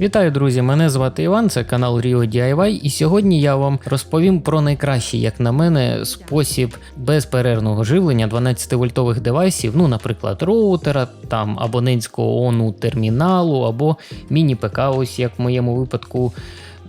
Вітаю, друзі! Мене звати Іван, це канал Rio DIY, і сьогодні я вам розповім про найкращий, як на мене, спосіб безперервного живлення 12-вольтових девайсів, ну, наприклад, роутера, там абонентського ону терміналу або міні-ПК, ось як в моєму випадку.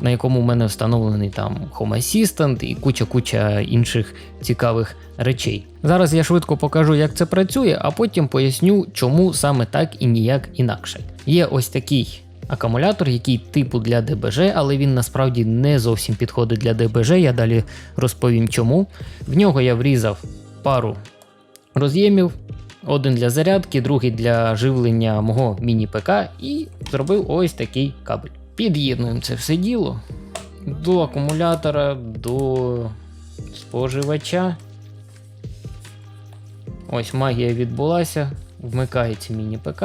На якому в мене встановлений там Home Assistant і куча-куча інших цікавих речей. Зараз я швидко покажу, як це працює, а потім поясню, чому саме так і ніяк інакше. Є ось такий акумулятор, який типу для ДБЖ, але він насправді не зовсім підходить для ДБЖ. Я далі розповім чому. В нього я врізав пару роз'ємів. Один для зарядки, другий для живлення мого міні-ПК, і зробив ось такий кабель. Під'єднуємо це все діло до акумулятора, до споживача. Ось магія відбулася, вмикається міні-ПК.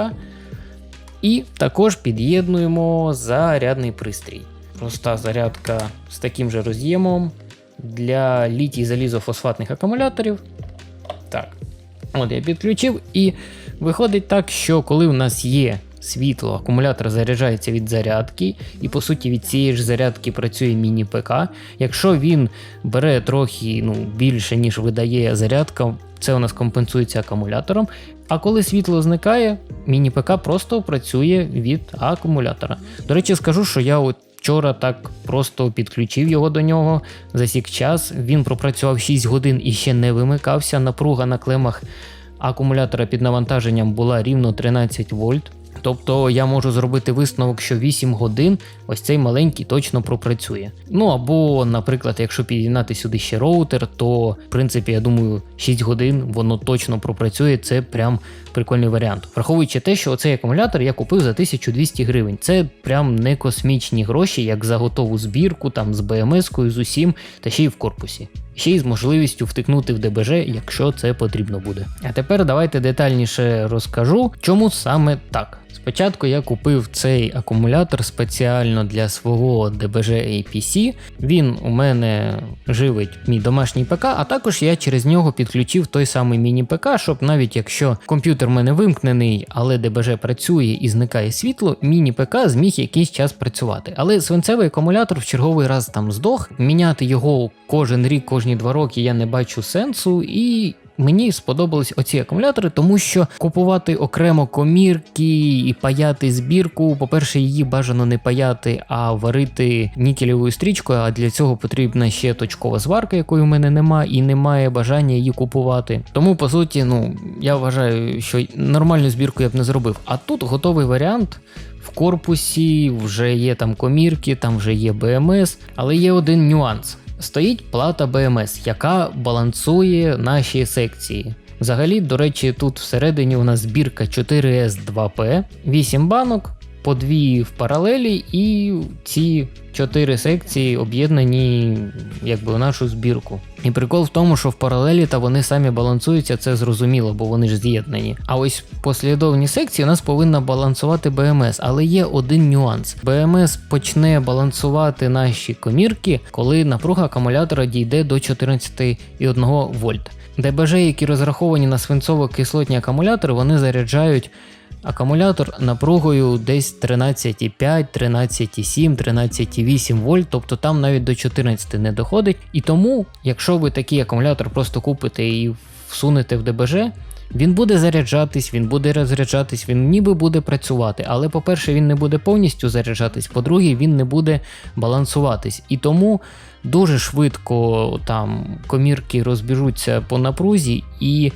І також під'єднуємо зарядний пристрій. Проста зарядка з таким же роз'ємом для літій залізофосфатних акумуляторів. Так, от я підключив, і виходить так, що коли в нас є світло, акумулятор заряджається від зарядки, і по суті від цієї ж зарядки працює міні-ПК. Якщо він бере трохи ну, більше, ніж видає зарядка, це у нас компенсується акумулятором. А коли світло зникає, міні-ПК просто працює від акумулятора. До речі, скажу, що я от вчора так просто підключив його до нього, засік час. Він пропрацював 6 годин і ще не вимикався. Напруга на клемах акумулятора під навантаженням була рівно 13 вольт. Тобто я можу зробити висновок, що 8 годин ось цей маленький точно пропрацює. Ну або, наприклад, якщо підігнати сюди ще роутер, то в принципі я думаю 6 годин воно точно пропрацює. Це прям прикольний варіант. Враховуючи те, що оцей акумулятор я купив за 1200 гривень. Це прям не космічні гроші, як за готову збірку, там з БМС-кою, з усім, та ще й в корпусі. Ще й з можливістю втикнути в ДБЖ, якщо це потрібно буде. А тепер давайте детальніше розкажу, чому саме так. Спочатку я купив цей акумулятор спеціально для свого DBG APC. Він у мене живить мій домашній ПК, а також я через нього підключив той самий міні-ПК, щоб навіть якщо комп'ютер в мене вимкнений, але DBG працює і зникає світло, міні-ПК зміг якийсь час працювати. Але свинцевий акумулятор в черговий раз там здох. Міняти його кожен рік, кожні два роки я не бачу сенсу і. Мені сподобались оці акумулятори, тому що купувати окремо комірки і паяти збірку. По-перше, її бажано не паяти, а варити нікелевою стрічкою. А для цього потрібна ще точкова зварка, якої в мене немає, і немає бажання її купувати. Тому, по суті, ну я вважаю, що нормальну збірку я б не зробив. А тут готовий варіант. В корпусі вже є там комірки, там вже є БМС, але є один нюанс. Стоїть плата БМС, яка балансує наші секції. Взагалі, до речі, тут всередині у нас збірка 4S2P, 8 банок, по дві в паралелі, і ці чотири секції об'єднані якби у нашу збірку. І прикол в тому, що в паралелі та вони самі балансуються, це зрозуміло, бо вони ж з'єднані. А ось послідовні секції у нас повинна балансувати БМС, але є один нюанс: БМС почне балансувати наші комірки, коли напруга акумулятора дійде до 14,1 вольт. ДБЖ, які розраховані на свинцово-кислотні акумулятори, вони заряджають акумулятор напругою десь 13,5, 13,7, 13,8 вольт, тобто там навіть до 14 не доходить. І тому, якщо ви такий акумулятор просто купите і всунете в ДБЖ, він буде заряджатись, він буде розряджатись, він ніби буде працювати. Але, по-перше, він не буде повністю заряджатись, по-друге, він не буде балансуватись. І тому дуже швидко там комірки розбіжуться по напрузі, і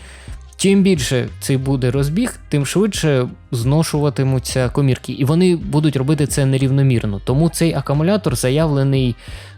чим більше цей буде розбіг, тим швидше зношуватимуться комірки, і вони будуть робити це нерівномірно. Тому цей акумулятор заявлений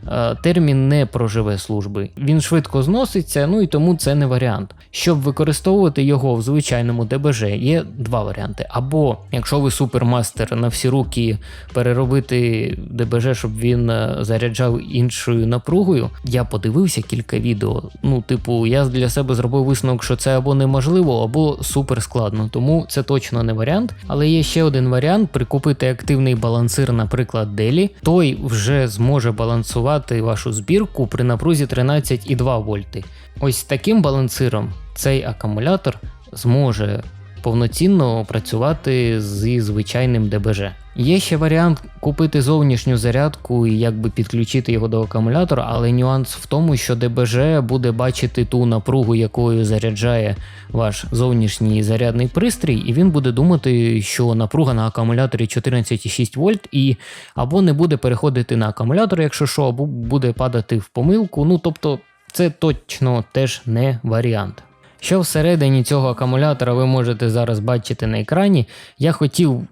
е, термін не проживе служби. Він швидко зноситься, ну і тому це не варіант. Щоб використовувати його в звичайному ДБЖ, є два варіанти. Або якщо ви супермастер на всі руки переробити ДБЖ, щоб він е, заряджав іншою напругою. Я подивився кілька відео. Ну, типу, я для себе зробив висновок, що це або неможливо, або супер складно, тому це точно не варіант варіант, але є ще один варіант: прикупити активний балансир, наприклад, Делі. Той вже зможе балансувати вашу збірку при напрузі 13,2 вольти. Ось таким балансиром цей акумулятор зможе повноцінно працювати зі звичайним ДБЖ. Є ще варіант купити зовнішню зарядку і якби підключити його до акумулятора, але нюанс в тому, що ДБЖ буде бачити ту напругу, якою заряджає ваш зовнішній зарядний пристрій, і він буде думати, що напруга на акумуляторі 14,6 вольт, і або не буде переходити на акумулятор, якщо що, або буде падати в помилку. Ну тобто, це точно теж не варіант. Що всередині цього акумулятора ви можете зараз бачити на екрані, я хотів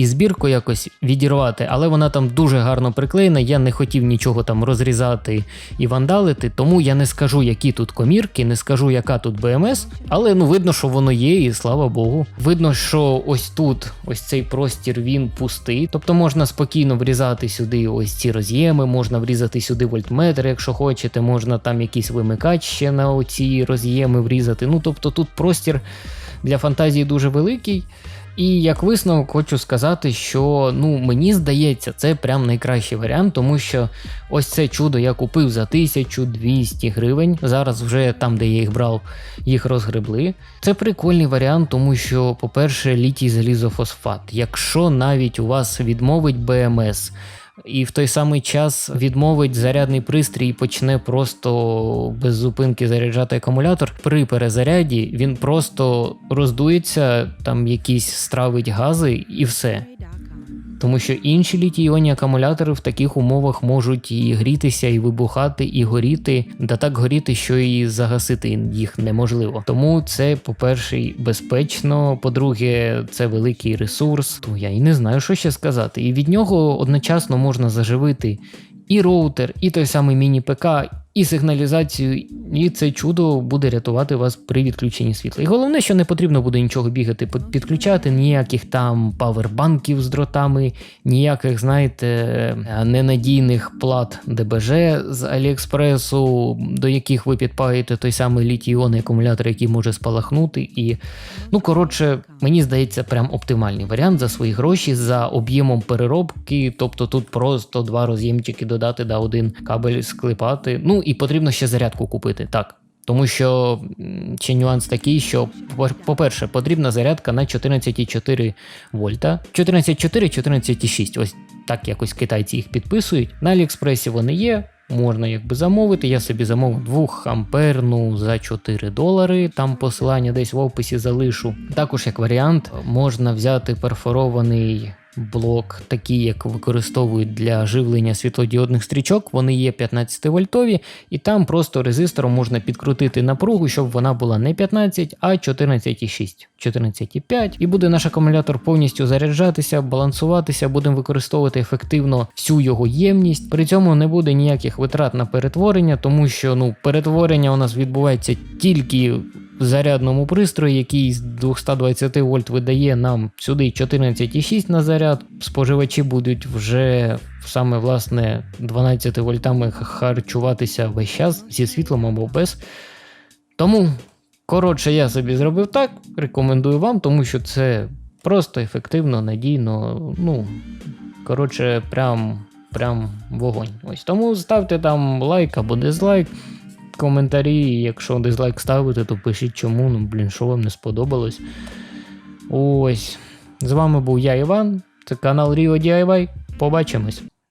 і збірку якось відірвати, але вона там дуже гарно приклеєна. Я не хотів нічого там розрізати і вандалити, тому я не скажу, які тут комірки, не скажу, яка тут БМС, але ну видно, що воно є, і слава Богу. Видно, що ось тут, ось цей простір, він пустий. Тобто можна спокійно врізати сюди ось ці роз'єми, можна врізати сюди вольтметр, якщо хочете, можна там якийсь вимикач ще на оці роз'єми врізати. Ну тобто тут простір для фантазії дуже великий. І як висновок хочу сказати, що ну мені здається, це прям найкращий варіант, тому що ось це чудо я купив за 1200 гривень. Зараз вже там, де я їх брав, їх розгребли. Це прикольний варіант, тому що, по-перше, літій залізофосфат. Якщо навіть у вас відмовить БМС. І в той самий час відмовить зарядний пристрій і почне просто без зупинки заряджати акумулятор. При перезаряді він просто роздується, там якісь стравить гази і все. Тому що інші літій-іонні акумулятори в таких умовах можуть і грітися, і вибухати, і горіти, да так горіти, що і загасити їх неможливо. Тому це, по-перше, безпечно. По-друге, це великий ресурс. То я і не знаю, що ще сказати. І від нього одночасно можна заживити і роутер, і той самий міні-ПК, і сигналізацію, і це чудо буде рятувати вас при відключенні світла. І головне, що не потрібно буде нічого бігати, підключати, ніяких там павербанків з дротами, ніяких, знаєте, ненадійних плат ДБЖ з Аліекспресу, до яких ви підпаєте той самий літій-іонний акумулятор, який може спалахнути. І, ну, коротше, мені здається, прям оптимальний варіант за свої гроші, за об'ємом переробки. Тобто тут просто два роз'ємчики додати, да один кабель склепати. Ну і потрібно ще зарядку купити. Так. Тому що ще нюанс такий, що, по- по-перше, потрібна зарядка на 14,4 вольта. 14,4, 14,6. Ось так якось китайці їх підписують. На Аліекспресі вони є. Можна якби замовити. Я собі замовив 2 амперну за 4 долари. Там посилання десь в описі залишу. Також як варіант можна взяти перфорований блок, такий, як використовують для живлення світлодіодних стрічок. Вони є 15 вольтові, і там просто резистором можна підкрутити напругу, щоб вона була не 15, а 14,6, 14,5. І буде наш акумулятор повністю заряджатися, балансуватися, будемо використовувати ефективно всю його ємність. При цьому не буде ніяких витрат на перетворення, тому що ну, перетворення у нас відбувається тільки зарядному пристрої, який з 220 вольт видає нам сюди 14,6 на заряд. Споживачі будуть вже саме власне 12 вольтами харчуватися весь час зі світлом або без. Тому, коротше, я собі зробив так. Рекомендую вам, тому що це просто ефективно, надійно. Ну, коротше, прям, прям вогонь. Ось тому ставте там лайк або дизлайк. Коментарі, і якщо дизлайк ставите, то пишіть чому. Ну, блін, що вам не сподобалось. Ось. З вами був я, Іван. Це канал Rio DIY. Побачимось.